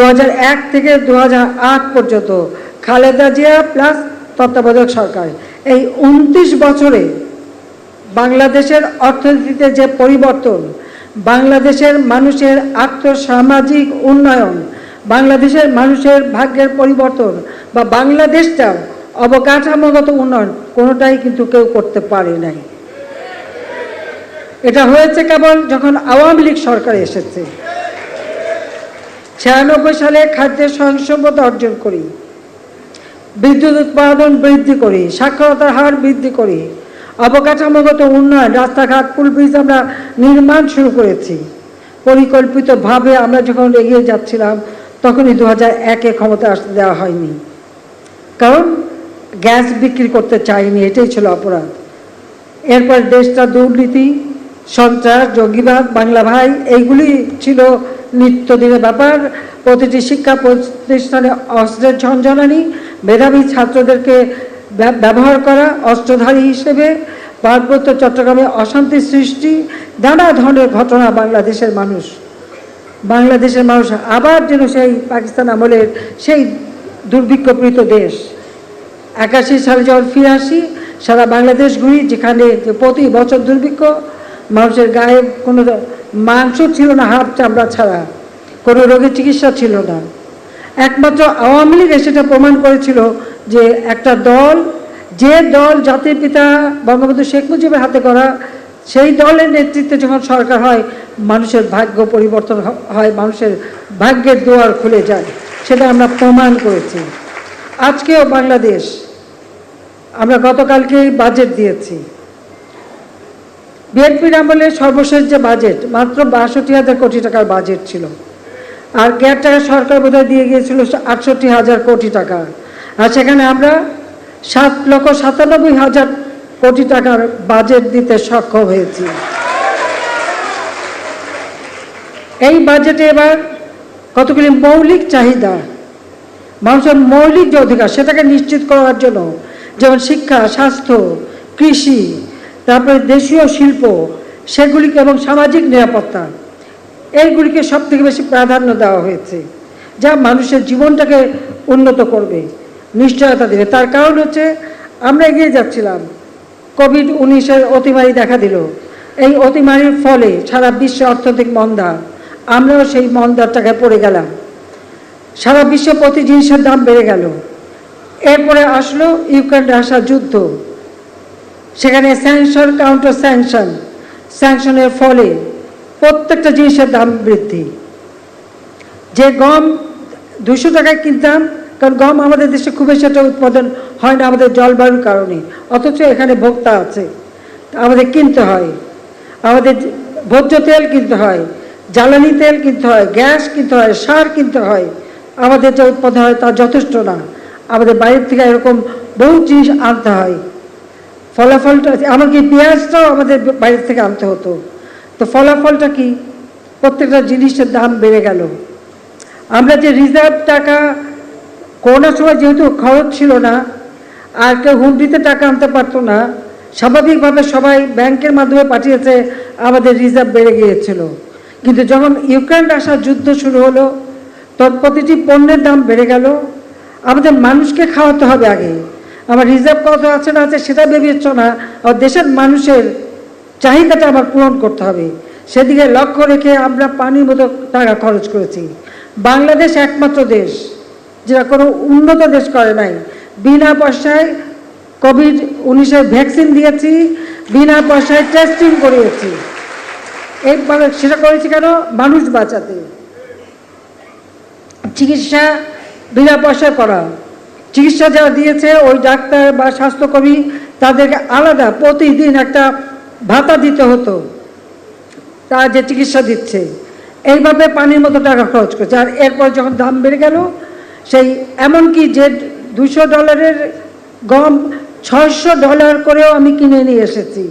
দু হাজার এক থেকে দু হাজার আট পর্যন্ত খালেদা জিয়া প্লাস তত্ত্বাবধায়ক সরকার। এই উনত্রিশ বছরে বাংলাদেশের অর্থনীতিতে যে পরিবর্তন, বাংলাদেশের মানুষের আর্থসামাজিক উন্নয়ন, বাংলাদেশের মানুষের ভাগ্যের পরিবর্তন বা বাংলাদেশটা অবকাঠামোগত উন্নয়ন কোনোটাই কিন্তু কেউ করতে পারে নাই। এটা হয়েছে কেবল যখন আওয়ামী লীগ সরকার এসেছে। ছিয়ানব্বই সালে খাদ্যের স্বয়ংসম্পদা অর্জন করি। বিদ্যুৎ উৎপাদন বৃদ্ধি করি, সাক্ষরতার হার বৃদ্ধি করি, অবকাঠামোগত উন্নয়ন, রাস্তাঘাট, পুল ব্রিজ আমরা নির্মাণ শুরু করেছি। পরিকল্পিতভাবে আমরা যখন এগিয়ে যাচ্ছিলাম, তখনই দু হাজার একে ক্ষমতা আসতে দেওয়া হয়নি। কারণ গ্যাস বিক্রি করতে চাইনি, এটাই ছিল অপরাধ। এরপর দেশটা দুর্নীতি সন্ত্রাস জঙ্গিবাদ বাংলা ভাই, এইগুলি ছিল নিত্যদিনের ব্যাপার। প্রতিটি শিক্ষা প্রতিষ্ঠানে অস্ত্রের ঝঞ্ঝনানি মেধাবী ছাত্রদেরকে ব্য- ব্যবহার করা অস্ত্রধারী হিসেবে, পার্বত্য চট্টগ্রামে অশান্তি সৃষ্টি, নানা ধরনের ঘটনা বাংলাদেশের মানুষ। বাংলাদেশের মানুষ আবার যেন সেই পাকিস্তান আমলের সেই দুর্ভিক্ষপীড়িত দেশ। একাশি সালে যখন ফিরে আসি, সারা বাংলাদেশ ঘুরি, যেখানে প্রতি বছর দুর্ভিক্ষ মানুষের গায়ে কোনো মাংস ছিল না, হাড় চামড়া ছাড়া। কোনো রোগের চিকিৎসা ছিল না। একমাত্র আওয়ামী লীগ সেটা প্রমাণ করেছিল যে একটা দল, যে দল জাতির পিতা বঙ্গবন্ধু শেখ মুজিবের হাতে করা, সেই দলের নেতৃত্বে যখন সরকার হয়, মানুষের ভাগ্য পরিবর্তন হয়, মানুষের ভাগ্যের দুয়ার খুলে যায়। সেটা আমরা প্রমাণ করেছি। আজকেও বাংলাদেশ, আমরা গতকালকেই বাজেট দিয়েছি। বিএনপির আমলে সর্বশেষ যে বাজেট, মাত্র বাষট্টি হাজার কোটি টাকার বাজেট ছিল। আর গ্যার টাকা সরকার বোধহয় দিয়ে গিয়েছিল আটষট্টি হাজার কোটি টাকা। আর সেখানে আমরা সাত লক্ষ সাতানব্বই হাজার কোটি টাকার বাজেট দিতে সক্ষম হয়েছি। এই বাজেটে এবার কতগুলি মৌলিক চাহিদা, মানুষের মৌলিক যে অধিকার, সেটাকে নিশ্চিত করার জন্য যেমন শিক্ষা, স্বাস্থ্য, কৃষি তারপরে দেশীয় শিল্প, সেগুলিকে এবং সামাজিক নিরাপত্তা, এইগুলিকে সব থেকে বেশি প্রাধান্য দেওয়া হয়েছে, যা মানুষের জীবনটাকে উন্নত করবে, নিশ্চয়তা দেবে। তার কারণ হচ্ছে, আমরা এগিয়ে যাচ্ছিলাম। কোভিড উনিশের অতিমারি দেখা দিল। এই অতিমারির ফলে সারা বিশ্বে অর্থনৈতিক মন্দা, আমরাও সেই মন্দার টাকায় পড়ে গেলাম। সারা বিশ্বে প্রতি জিনিসের দাম বেড়ে গেল। এরপরে আসলো ইউক্রেন রাশিয়া যুদ্ধ। সেখানে স্যাংশন কাউন্টার স্যাংশন স্যাংশনের ফলে প্রত্যেকটা জিনিসের দাম বৃদ্ধি। যে গম দুশো টাকায় কিনতাম, কারণ গম আমাদের দেশে খুব বেশি একটা উৎপাদন হয় না আমাদের জলবায়ুর কারণে। অথচ এখানে ভোক্তা আছে আমাদের কিনতে হয়। আমাদের ভোজ্য তেল কিনতে হয়, জ্বালানি তেল কিনতে হয়, গ্যাস কিনতে হয়, সার কিনতে হয়। আমাদের যে উৎপাদন হয় তা যথেষ্ট না। আমাদের বাইরের থেকে এরকম বহু জিনিস আনতে হয়। ফলাফলটা এমনকি পেঁয়াজটাও আমাদের বাইরে থেকে আনতে হতো। তো ফলাফলটা কি? প্রত্যেকটা জিনিসের দাম বেড়ে গেল। আমরা যে রিজার্ভ টাকা করোনার সময় যেহেতু খরচ ছিল না, আর কেউ হুন্ডিতে টাকা আনতে পারতো না, স্বাভাবিকভাবে সবাই ব্যাংকের মাধ্যমে পাঠিয়েছে, আমাদের রিজার্ভ বেড়ে গিয়েছিল। কিন্তু যখন ইউক্রেন রাশিয়ার যুদ্ধ শুরু হলো, তখন প্রতিটি পণ্যের দাম বেড়ে গেল। আমাদের মানুষকে খাওয়াতে হবে আগে। আমার রিজার্ভ কত আছে না আছে সেটা বিবেচনা আর দেশের মানুষের চাহিদাটা আমার পূরণ করতে হবে। সেদিকে লক্ষ্য রেখে আমরা পানির মতো টাকা খরচ করেছি। বাংলাদেশ একমাত্র দেশ যেটা কোনো উন্নত দেশ করে নাই। বিনা পয়সায় কোভিড উনিশের ভ্যাকসিন দিয়েছি, বিনা পয়সায় টেস্টিং করিয়েছি। এই মানে- সেটা করেছি কেন? মানুষ বাঁচাতে। চিকিৎসা বিনা পয়সায় করা। চিকিৎসা যারা দিয়েছে, ওই ডাক্তার বা স্বাস্থ্যকর্মী তাদেরকে আলাদা প্রতিদিন একটা ভাতা দিতে হতো। তারা যে চিকিৎসা দিচ্ছে, এইভাবে পানির মতো টাকা খরচ করছে। আর এরপর যখন দাম বেড়ে গেল, সেই এমনকি যে দুশো ডলারের গম ছয়শো ডলার করেও আমি কিনে নিয়ে এসেছি।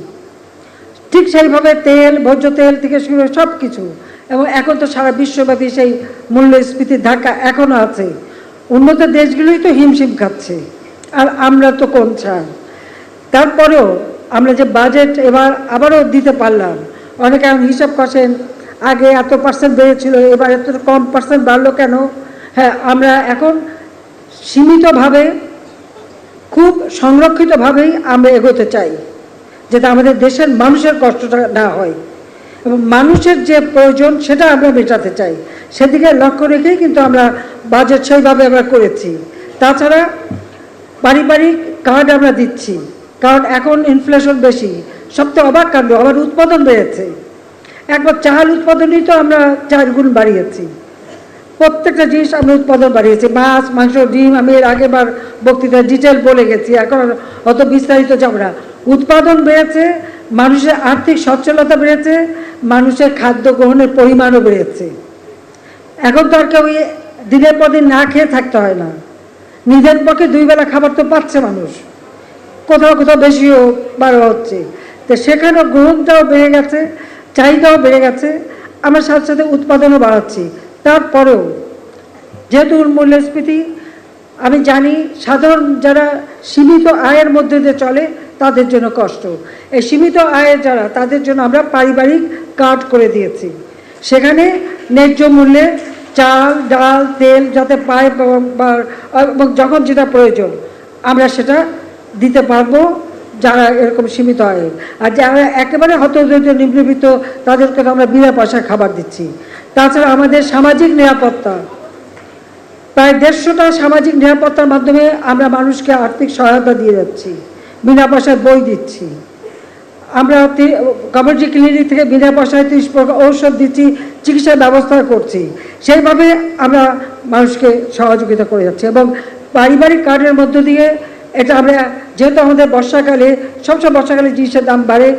ঠিক সেইভাবে তেল, ভোজ্য তেল থেকে শুরু সব কিছু এবং এখন তো সারা বিশ্বব্যাপী সেই মূল্যস্ফীতির ধাক্কা এখনও আছে। উন্নত দেশগুলোই তো হিমশিম খাচ্ছে। আর আমরা তো কোন ছাড় তারপরেও আমরা যে বাজেট এবার আবারও দিতে পারলাম, অনেকে এখন হিসাব করছেন, আগে এত পার্সেন্ট বেড়েছিল, এবার এত কম পার্সেন্ট বাড়লো কেন? হ্যাঁ আমরা এখন সীমিতভাবে, খুব সংরক্ষিতভাবেই আমরা এগোতে চাই, যাতে আমাদের দেশের মানুষের কষ্টটা না হয়। এবং মানুষের যে প্রয়োজন সেটা আমরা মেটাতে চাই। সেদিকে লক্ষ্য রেখেই কিন্তু আমরা বাজেট সেইভাবে আমরা করেছি। তাছাড়া পারিবারিক কার্ড আমরা দিচ্ছি। কারণ এখন ইনফ্লেশন বেশি। সবথেকে অবাক কাণ্ড, আবার উৎপাদন বেড়েছে। একবার চাল উৎপাদনই তো আমরা চার গুণ বাড়িয়েছি। প্রত্যেকটা জিনিস আমরা উৎপাদন বাড়িয়েছি। মাছ, মাংস, ডিম, আমি এর আগেবার বক্তৃতায় ডিটেল বলে গেছি। এখন অত বিস্তারিত যাব না। উৎপাদন বেড়েছে মানুষের আর্থিক সচ্ছলতা বেড়েছে, মানুষের খাদ্য গ্রহণের পরিমাণও বেড়েছে। এখন তো আর কেউ দিনের পর দিন না খেয়ে থাকতে হয় না। নিজের পক্ষে দুই বেলা খাবার তো পাচ্ছে মানুষ। কোথাও কোথাও বেশিও বাড়া হচ্ছে। তো সেখানেও গ্রহণটাও বেড়ে গেছে, চাহিদাও বেড়ে গেছে। আমরা সাথে সাথে উৎপাদনও বাড়াচ্ছি। তারপরেও যেহেতু মূল্যস্ফীতি, আমি জানি সাধারণ যারা সীমিত আয়ের মধ্যে দিয়ে চলে তাদের জন্য কষ্ট। এই সীমিত আয়ের যারা, তাদের জন্য আমরা পারিবারিক কার্ড করে দিয়েছি। সেখানে ন্যায্য মূল্যে চাল, ডাল, তেল যাতে পায় এবং যখন যেটা প্রয়োজন, আমরা সেটা দিতে পারব যারা এরকম সীমিত আয়ের আর যারা একেবারে হতদরিদ্র, নিম্নবিত্ত তাদেরকে আমরা বিনা পয়সায় খাবার দিচ্ছি। তাছাড়া আমাদের সামাজিক নিরাপত্তা, প্রায় দেড়শোটা সামাজিক নিরাপত্তার মাধ্যমে আমরা মানুষকে আর্থিক সহায়তা দিয়ে যাচ্ছি। বিনা পয়সায় বই দিচ্ছি। আমরা কমিউনিটি ক্লিনিক থেকে বিনা পয়সায় ত্রিশ প্রকার ঔষধ দিচ্ছি, চিকিৎসার ব্যবস্থা করছি। সেইভাবে আমরা মানুষকে সহযোগিতা করে যাচ্ছি এবং পারিবারিক কার্ডের মধ্য দিয়ে এটা আমরা, যেহেতু আমাদের বর্ষাকালে, সবসময় বর্ষাকালে জিনিসের দাম বাড়ে,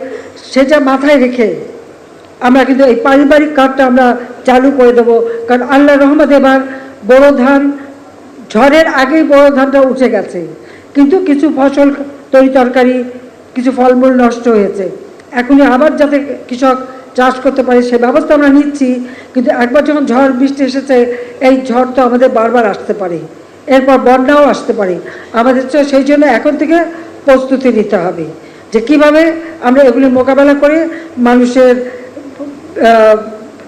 সেটা মাথায় রেখে আমরা কিন্তু এই পারিবারিক কার্ডটা আমরা চালু করে দেবো। কারণ আল্লাহ রহমত এবার বড় ধান, ঝড়ের আগেই বড় ধানটা উঠে গেছে। কিন্তু কিছু ফসল তরি তরকারি, কিছু ফলমূল নষ্ট হয়েছে। এখনই আবার যাতে কৃষক চাষ করতে পারে, সে ব্যবস্থা আমরা নিচ্ছি। কিন্তু একবার যখন ঝড় বৃষ্টি এসেছে, এই ঝড় তো আমাদের বারবার আসতে পারে। এরপর বন্যাও আসতে পারে। আমাদের তো সেই জন্য এখন থেকে প্রস্তুতি নিতে হবে যে কীভাবে আমরা এগুলি মোকাবেলা করে মানুষের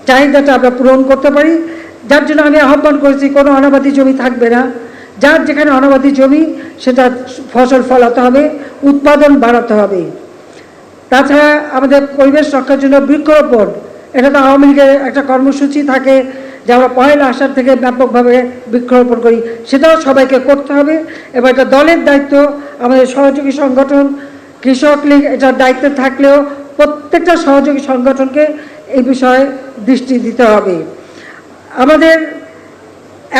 চাহিদাটা আমরা পূরণ করতে পারি। যার জন্য আমি আহ্বান করেছি, কোনো অনাবাদি জমি থাকবে না। যার যেখানে অনাবাদি জমি, সেটা ফসল ফলাতে হবে, উৎপাদন বাড়াতে হবে। তাছাড়া আমাদের পরিবেশ রক্ষার জন্য বৃক্ষরোপণ, এটা তো আওয়ামী লীগের একটা কর্মসূচি থাকে, যে আমরা পয়লা আসার থেকে ব্যাপকভাবে বৃক্ষরোপণ করি, সেটাও সবাইকে করতে হবে। এবং এটা দলের দায়িত্ব, আমাদের সহযোগী সংগঠন, কৃষক লীগ এটার দায়িত্বে থাকলেও প্রত্যেকটা সহযোগী সংগঠনকে এই বিষয়ে দৃষ্টি দিতে হবে। আমাদের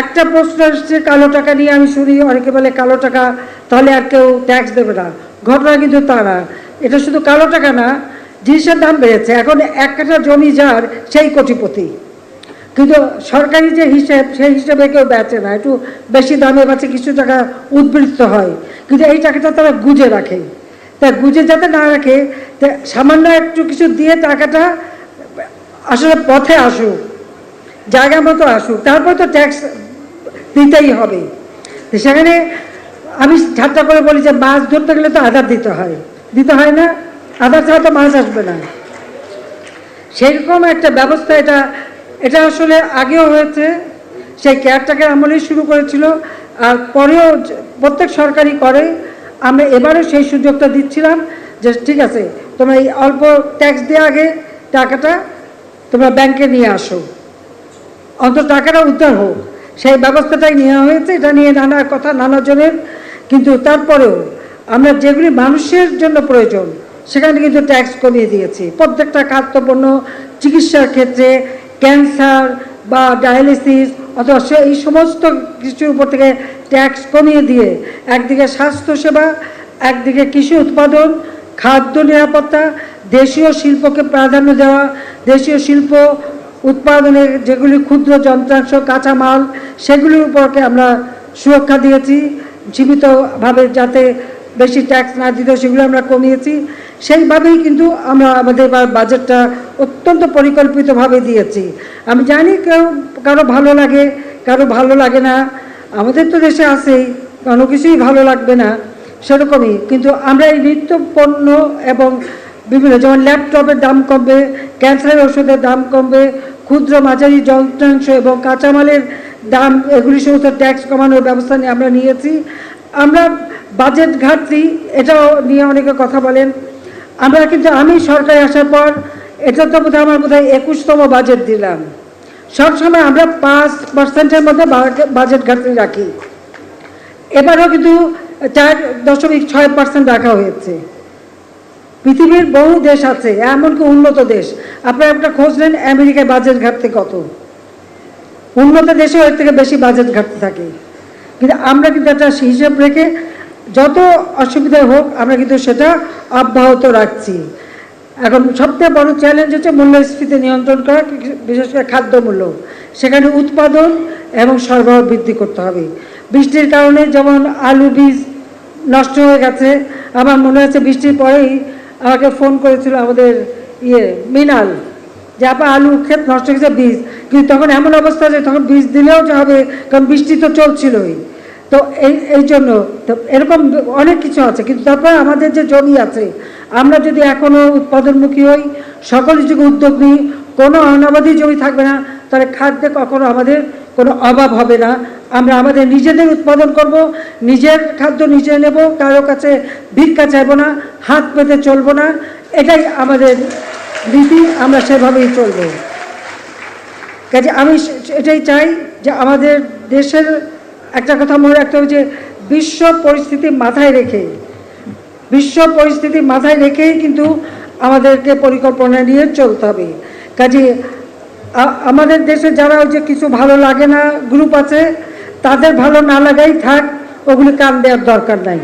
একটা প্রশ্ন এসছে কালো টাকা নিয়ে আমি শুনি, অনেকে বলে কালো টাকা, তাহলে আর কেউ ট্যাক্স দেবে না। ঘটনা কিন্তু তা না এটা শুধু কালো টাকা না, জিনিসের দাম বেড়েছে। এখন একটা জমি যার, সেই কোটিপতি। কিন্তু সরকারি যে হিসেব, সেই হিসেবে কেউ বেচে না। একটু বেশি দামে বেচে কিছু টাকা উদ্বৃত্ত হয়। কিন্তু এই টাকাটা তারা গুজে রাখে। তা গুজে যাতে না রাখে সামান্য একটু কিছু দিয়ে টাকাটা আসলে পথে আসুক। জায়গা মতো আসুক, তারপর তো ট্যাক্স দিতেই হবে। সেখানে আমি ঠাট্টা করে বলি যে মাছ ধরতে গেলে তো আধার দিতে হয়। দিতে হয় না আধার ছাড়া তো মাছ আসবে না। সেরকম একটা ব্যবস্থা এটা এটা আসলে আগেও হয়েছে। সেই কেয়ারটাকে আমলেই শুরু করেছিল, আর পরেও প্রত্যেক সরকারি করে। আমরা এবারও সেই সুযোগটা দিচ্ছিলাম যে ঠিক আছে, তোমরা এই অল্প ট্যাক্স দিয়ে আগে টাকাটা তোমরা ব্যাংকে নিয়ে আসো। অন্তত টাকাটা উদ্ধার হোক। সেই ব্যবস্থাটাই নেওয়া হয়েছে, এটা নিয়ে নানা কথা, নানা জনের। কিন্তু তারপরেও আমরা যেগুলি মানুষের জন্য প্রয়োজন, সেখানে কিন্তু ট্যাক্স কমিয়ে দিয়েছি। প্রত্যেকটা খাদ্যপণ্য, চিকিৎসার ক্ষেত্রে ক্যান্সার বা ডায়ালিসিস অথবা সে এই সমস্ত কিছুর উপর থেকে ট্যাক্স কমিয়ে দিয়ে একদিকে স্বাস্থ্যসেবা, একদিকে কৃষি উৎপাদন, খাদ্য নিরাপত্তা, দেশীয় শিল্পকে প্রাধান্য দেওয়া, দেশীয় শিল্প উৎপাদনের যেগুলি ক্ষুদ্র যন্ত্রাংশ, কাঁচামাল, সেগুলির উপরকে আমরা সুরক্ষা দিয়েছি সীমিতভাবে যাতে বেশি ট্যাক্স না দিতে, সেগুলো আমরা কমিয়েছি। সেইভাবেই কিন্তু আমরা আমাদের বাজেটটা অত্যন্ত পরিকল্পিতভাবে দিয়েছি। আমি জানি কেউ কারও ভালো লাগে, কারও ভালো লাগে না। আমাদের তো দেশে আছেই, কোনো কিছুই ভালো লাগবে না, সেরকমই। কিন্তু আমরা এই নিত্য পণ্য এবং বিভিন্ন যেমন ল্যাপটপের দাম কমবে, ক্যান্সারের ওষুধের দাম কমবে ক্ষুদ্র মাঝারি যন্ত্রাংশ এবং কাঁচামালের দাম এগুলি সমস্ত ট্যাক্স কমানোর ব্যবস্থা নিয়ে আমরা নিয়েছি। আমরা বাজেট ঘাটতি এটাও নিয়ে অনেকে কথা বলেন। আমরা কিন্তু আমি সরকারে আসার পর এটা তো বোধহয় আমার বোধহয় একুশতম বাজেট দিলাম। সবসময় আমরা পাঁচ পার্সেন্টের মধ্যে বাজেট ঘাটতি রাখি। এবারও কিন্তু চার দশমিক ছয় পার্সেন্ট রাখা হয়েছে। পৃথিবীর বহু দেশ আছে, এমনকি উন্নত দেশ। আপনারা একটা খোঁজ নেন, আমেরিকায় বাজেট ঘাটতে কত? উন্নত দেশে এর থেকে বেশি বাজেট ঘাটতে থাকে। কিন্তু আমরা কিন্তু একটা হিসেব রেখে যত অসুবিধা হোক, আমরা কিন্তু সেটা অব্যাহত রাখছি। এখন সবথেকে বড় চ্যালেঞ্জ হচ্ছে মূল্যস্ফীতি নিয়ন্ত্রণ করা, বিশেষ করে খাদ্য মূল্য। সেখানে উৎপাদন এবং সরবরাহ বৃদ্ধি করতে হবে। বৃষ্টির কারণে যেমন আলু বীজ নষ্ট হয়ে গেছে, আমার মনে হচ্ছে বৃষ্টির পরেই আমাকে ফোন করেছিল আমাদের ইয়ে মিনাল, যে আপা আলু ক্ষেত নষ্ট হয়ে গেছে বীজ। কিন্তু তখন এমন অবস্থা যে তখন বীজ দিলেও যে হবে, কারণ বৃষ্টি তো চলছিলই। তো এই এই জন্য তো এরকম অনেক কিছু আছে। কিন্তু তারপর আমাদের যে জমি আছে, আমরা যদি এখনও উৎপাদনমুখী হই, সকল যুগে উদ্যোগ নিই, কোনো অনাবাদী জমি থাকবে না, তাহলে খাদ্যে কখনো আমাদের কোনো অভাব হবে না। আমরা আমাদের নিজেদের উৎপাদন করব, নিজের খাদ্য নিজে নেব, কারও কাছে ভিক্ষা চাইব না, হাত পেতে চলবো না, এটাই আমাদের নীতি, আমরা সেভাবেই চলবো। কাজে আমি এটাই চাই যে আমাদের দেশের, একটা কথা মনে রাখতে হবে যে বিশ্ব পরিস্থিতি মাথায় রেখে, বিশ্ব পরিস্থিতি মাথায় রেখেই কিন্তু আমাদেরকে পরিকল্পনা নিয়ে চলতে হবে। কাজে আমাদের দেশে যারা ওই যে কিছু ভালো লাগে না গ্রুপ আছে তাদের ভালো না লাগাই থাক ওগুলি কান দেওয়ার দরকার নাই।